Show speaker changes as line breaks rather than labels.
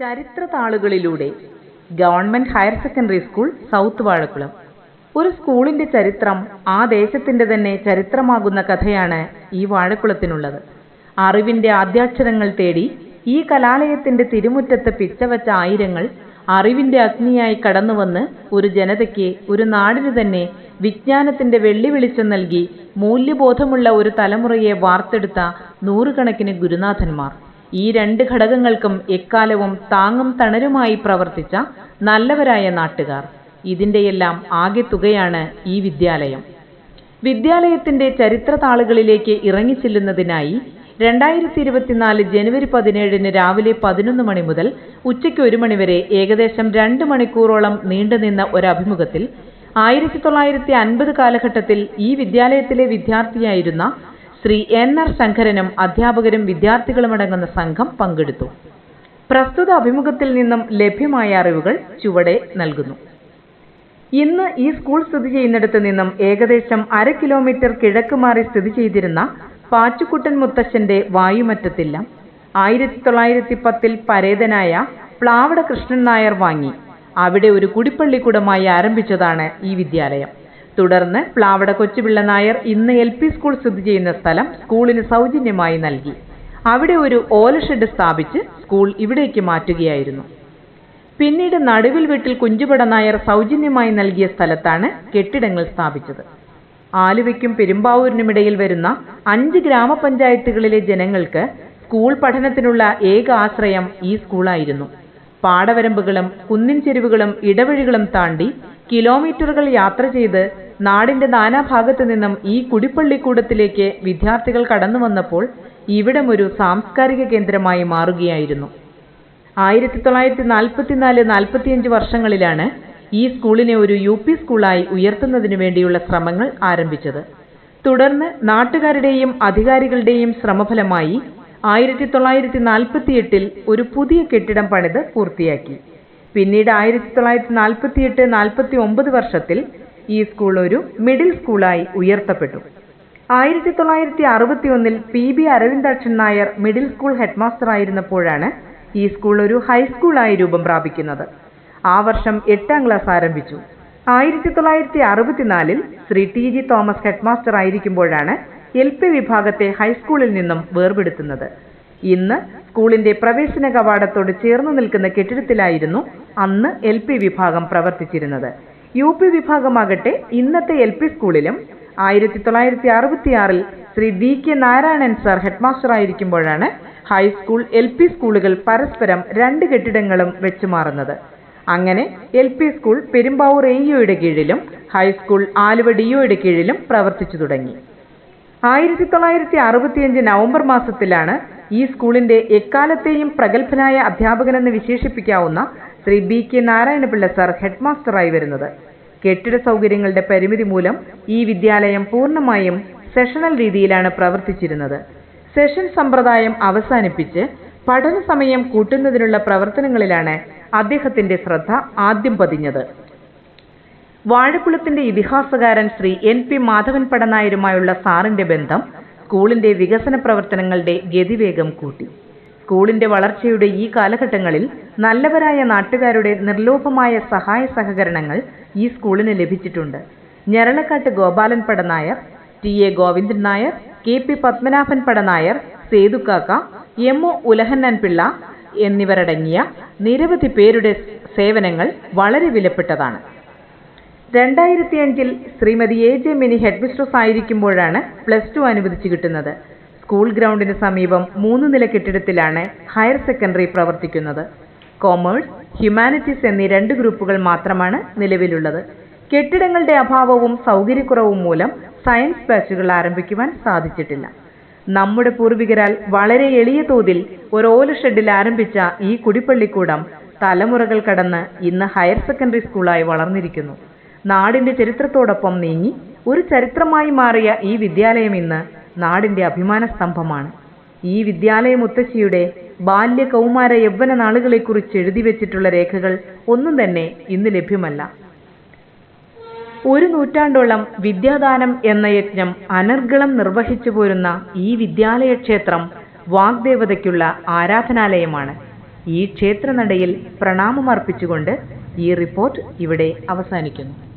ചരിത്ര താളുകളിലൂടെ government higher secondary school south Vazhakulam. ഒരു സ്കൂളിന്റെ ചരിത്രം ആ ദേശത്തിന്റെ തന്നെ ചരിത്രമാകുന്ന കഥയാണ് ഈ വാഴക്കുളത്തിനുള്ളത്. അറിവിന്റെ ആദ്യാക്ഷരങ്ങൾ തേടി ഈ കലാലയത്തിന്റെ തിരുമുറ്റത്ത് പിച്ചവച്ച ആയിരങ്ങൾ അറിവിന്റെ അഗ്നിയായി കടന്നുവന്ന് ഒരു ജനതയ്ക്ക് ഒരു നാടിന് തന്നെ വിജ്ഞാനത്തിന്റെ വെള്ളി വെളിച്ചം നൽകി മൂല്യബോധമുള്ള ഒരു തലമുറയെ വാർത്തെടുത്ത നൂറുകണക്കിന് ഗുരുനാഥന്മാർ. ഈ രണ്ട് ഘടകങ്ങൾക്കും എക്കാലവും താങ്ങും തണലുമായി പ്രവർത്തിച്ച നല്ലവരായ നാട്ടുകാർ. ഇതിന്റെയെല്ലാം ആകെത്തുകയാണ് ഈ വിദ്യാലയം. വിദ്യാലയത്തിന്റെ ചരിത്ര താളുകളിലേക്ക് ഇറങ്ങിച്ചെല്ലുന്നതിനായി രണ്ടായിരത്തി ഇരുപത്തിനാല് ജനുവരി പതിനേഴിന് രാവിലെ പതിനൊന്ന് മണി മുതൽ ഉച്ചയ്ക്ക് ഒരു മണിവരെ ഏകദേശം രണ്ട് മണിക്കൂറോളം നീണ്ടുനിന്ന ഒരഭിമുഖത്തിൽ ആയിരത്തി തൊള്ളായിരത്തി അൻപത് കാലഘട്ടത്തിൽ ഈ വിദ്യാലയത്തിലെ വിദ്യാർത്ഥിയായിരുന്ന ശ്രീ എൻ ആർ ശങ്കരനും അധ്യാപകരും വിദ്യാർത്ഥികളും അടങ്ങുന്ന സംഘം പങ്കെടുത്തു. പ്രസ്തുത അഭിമുഖത്തിൽ നിന്നും ലഭ്യമായ അറിവുകൾ ചുവടെ നൽകുന്നു. ഇന്ന് ഈ സ്കൂൾ സ്ഥിതി ചെയ്യുന്നിടത്ത് നിന്നും ഏകദേശം അര കിലോമീറ്റർ കിഴക്ക് മാറി സ്ഥിതി ചെയ്തിരുന്ന പാച്ചുക്കുട്ടൻ മുത്തശ്ശന്റെ വായുമറ്റത്തില്ല. ആയിരത്തി തൊള്ളായിരത്തി പത്തിൽ പരേതനായ പ്ലാവട കൃഷ്ണൻ നായർ വാങ്ങി. അവിടെ ഒരു കുടിപ്പള്ളിക്കൂടമായി ആരംഭിച്ചതാണ് ഈ വിദ്യാലയം. തുടർന്ന് പ്ലാവട കൊച്ചുപിള്ള നായർ ഇന്ന് എൽ പി സ്കൂൾ സ്ഥിതി ചെയ്യുന്ന സ്ഥലം സ്കൂളിന് സൗജന്യമായി നൽകി. അവിടെ ഒരു ഓലഷെഡ് സ്ഥാപിച്ച് സ്കൂൾ ഇവിടേക്ക് മാറ്റുകയായിരുന്നു. പിന്നീട് നടുവിൽ വീട്ടിൽ കുഞ്ചുപട നായർ സൗജന്യമായി നൽകിയ സ്ഥലത്താണ് കെട്ടിടങ്ങൾ സ്ഥാപിച്ചത്. ആലുവയ്ക്കും പെരുമ്പാവൂരിനുമിടയിൽ വരുന്ന അഞ്ച് ഗ്രാമപഞ്ചായത്തുകളിലെ ജനങ്ങൾക്ക് സ്കൂൾ പഠനത്തിനുള്ള ഏക ആശ്രയം ഈ സ്കൂളായിരുന്നു. പാടവരമ്പുകളും കുന്നിൻ ചെരുവുകളും ഇടവഴികളും താണ്ടി കിലോമീറ്ററുകൾ യാത്ര ചെയ്ത് നാടിന്റെ നാനാഭാഗത്തു നിന്നും ഈ കുടിപ്പള്ളിക്കൂടത്തിലേക്ക് വിദ്യാർത്ഥികൾ കടന്നു വന്നപ്പോൾ ഇവിടം ഒരു സാംസ്കാരിക കേന്ദ്രമായി മാറുകയായിരുന്നു. ആയിരത്തി തൊള്ളായിരത്തി നാൽപ്പത്തിനാല് നാൽപ്പത്തിയഞ്ച് വർഷങ്ങളിലാണ് ഈ സ്കൂളിനെ ഒരു യു പി സ്കൂളായി ഉയർത്തുന്നതിനു വേണ്ടിയുള്ള ശ്രമങ്ങൾ ആരംഭിച്ചത്. തുടർന്ന് നാട്ടുകാരുടെയും അധികാരികളുടെയും ശ്രമഫലമായി ആയിരത്തി തൊള്ളായിരത്തി നാൽപ്പത്തിയെട്ടിൽ ഒരു പുതിയ കെട്ടിടം പണിത് പൂർത്തിയാക്കി. പിന്നീട് ആയിരത്തി തൊള്ളായിരത്തി നാൽപ്പത്തിയെട്ട് നാൽപ്പത്തി ഒമ്പത് വർഷത്തിൽ ഈ സ്കൂൾ ഒരു മിഡിൽ സ്കൂളായി ഉയർത്തപ്പെട്ടു. ആയിരത്തി തൊള്ളായിരത്തി അറുപത്തി ഒന്നിൽ P B Aravindakshan Nair middle school headmaster ആയിരുന്നപ്പോഴാണ് ഈ സ്കൂൾ ഒരു ഹൈസ്കൂളായി രൂപം പ്രാപിക്കുന്നത്. ആ വർഷം എട്ടാം ക്ലാസ് ആരംഭിച്ചു. ആയിരത്തി തൊള്ളായിരത്തി അറുപത്തിനാലിൽ Shri T G Thomas headmaster ആയിരിക്കുമ്പോഴാണ് L P വിഭാഗത്തെ ഹൈസ്കൂളിൽ നിന്നും വേർപെടുത്തുന്നത്. ഇന്ന് സ്കൂളിന്റെ പ്രവേശന കവാടത്തോട് ചേർന്ന് നിൽക്കുന്ന കെട്ടിടത്തിലായിരുന്നു അന്ന് എൽ പി വിഭാഗം പ്രവർത്തിച്ചിരുന്നത്. യു പി വിഭാഗമാകട്ടെ ഇന്നത്തെ എൽ പി സ്കൂളിലും ആയിരത്തി തൊള്ളായിരത്തി അറുപത്തിയാറിൽ Shri V K Narayanan sir headmaster ആയിരിക്കുമ്പോഴാണ് high school L P സ്കൂളുകൾ പരസ്പരം രണ്ട് കെട്ടിടങ്ങളും വെച്ചുമാറുന്നത് അങ്ങനെ L P school Perumbavoor A എഇഒയുടെ കീഴിലും ഹൈസ്കൂൾ ആലുവ ഡി ഒയുടെ കീഴിലും പ്രവർത്തിച്ചു തുടങ്ങി. ആയിരത്തി തൊള്ളായിരത്തി അറുപത്തിയഞ്ച് നവംബർ മാസത്തിലാണ് ഈ സ്കൂളിന്റെ എക്കാലത്തെയും പ്രഗത്ഭനായ അധ്യാപകനെന്ന് വിശേഷിപ്പിക്കാവുന്ന Shri B K Narayanapillai sir ഹെഡ്മാസ്റ്ററായി വരുന്നത്. കെട്ടിട സൗകര്യങ്ങളുടെ പരിമിതി മൂലം ഈ വിദ്യാലയം പൂർണമായും സെഷണൽ രീതിയിലാണ് പ്രവർത്തിച്ചിരുന്നത്. സെഷൻ സമ്പ്രദായം അവസാനിപ്പിച്ച് പഠന സമയം കൂട്ടുന്നതിനുള്ള പ്രവർത്തനങ്ങളിലാണ് അദ്ദേഹത്തിന്റെ ശ്രദ്ധ ആദ്യം പതിഞ്ഞത്. വാഴക്കുളത്തിന്റെ ഇതിഹാസകാരൻ ശ്രീ എൻ പി മാധവൻ പടനായരുമായുള്ള സാറിന്റെ ബന്ധം സ്കൂളിന്റെ വികസന പ്രവർത്തനങ്ങളുടെ ഗതിവേഗം കൂട്ടി. സ്കൂളിന്റെ വളർച്ചയുടെ ഈ കാലഘട്ടങ്ങളിൽ നല്ലവരായ നാട്ടുകാരുടെ നിർലോഭമായ സഹായ സഹകരണങ്ങൾ ഈ സ്കൂളിന് ലഭിച്ചിട്ടുണ്ട്. Njaralakkattu Gopalan Padanayar T A Govindan Nair K P Padmanabhan Padanayar സേതുക്കാക്ക M O Ulahannan Pillai എന്നിവരടങ്ങിയ നിരവധി പേരുടെ സേവനങ്ങൾ വളരെ വിലപ്പെട്ടതാണ്. രണ്ടായിരത്തി അഞ്ചിൽ Shrimati A J Mini headmistress ആയിരിക്കുമ്പോഴാണ് plus two അനുവദിച്ചു കിട്ടുന്നത്. സ്കൂൾ ഗ്രൗണ്ടിന് സമീപം മൂന്ന് നില കെട്ടിടത്തിലാണ് ഹയർ സെക്കൻഡറി പ്രവർത്തിക്കുന്നത്. കോമേഴ്സ് ഹ്യൂമാനിറ്റീസ് എന്നീ രണ്ട് ഗ്രൂപ്പുകൾ മാത്രമാണ് നിലവിലുള്ളത്. കെട്ടിടങ്ങളുടെ അഭാവവും സൗകര്യക്കുറവും മൂലം സയൻസ് ബാച്ചുകൾ ആരംഭിക്കുവാൻ സാധിച്ചിട്ടില്ല. നമ്മുടെ പൂർവികരാൽ വളരെ എളിയ തോതിൽ ഒരു ഓല ഷെഡിൽ ആരംഭിച്ച ഈ കുടിപ്പള്ളിക്കൂടം തലമുറകൾ കടന്ന് ഇന്ന് ഹയർ സെക്കൻഡറി സ്കൂളായി വളർന്നിരിക്കുന്നു. നാടിന്റെ ചരിത്രത്തോടൊപ്പം നീങ്ങി ഒരു ചരിത്രമായി മാറിയ ഈ വിദ്യാലയം ഇന്ന് നാടിന്റെ അഭിമാന സ്തംഭമാണ് ഈ വിദ്യാലയ മുത്തശ്ശിയുടെ ബാല്യ കൗമാര യൗവന നാളുകളെക്കുറിച്ച് എഴുതി വെച്ചിട്ടുള്ള രേഖകൾ ഒന്നും തന്നെ ഇന്ന് ലഭ്യമല്ല. ഒരു നൂറ്റാണ്ടോളം വിദ്യാദാനം എന്ന യജ്ഞം അനർഗളം നിർവഹിച്ചു പോരുന്ന ഈ വിദ്യാലയ ക്ഷേത്രം വാഗ്ദേവതയ്ക്കുള്ള ആരാധനാലയമാണ്. ഈ ക്ഷേത്രനടയിൽ പ്രണാമമർപ്പിച്ചുകൊണ്ട് ഈ റിപ്പോർട്ട് ഇവിടെ അവസാനിക്കുന്നു.